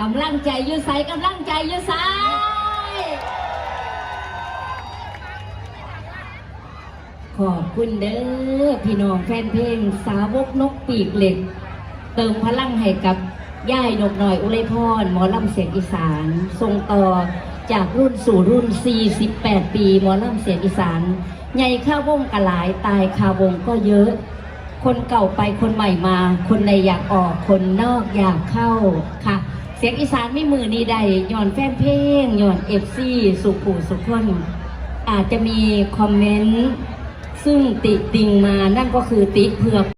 กำลังใจอยู่ใสกำลังใจอยู่ใสขอบคุณเด้อพี่น้องแฟนเพลงสาวกนกปีกเหล็ก เติมพลังให้กับย่ายนกหน่อยอุไรพรหมอลำเสียงอีสานทรงต่อจากรุ่นสู่รุ่น 48 ปีหมอลำเสียงอีสานใหญ่ข้าวงกะหลายตายคาวงก็เยอะ คนเก่าไปคนใหม่มา คนในอยากออกคนนอกอยากเข้าค่ะ เสียงอีสานไม่มือนีใดย่อนแฟนเพลงย่อนเอฟซีสุขูสุขคนอาจจะมีคอมเมนต์ซึ่งติติงมานั่นก็คือติเผือก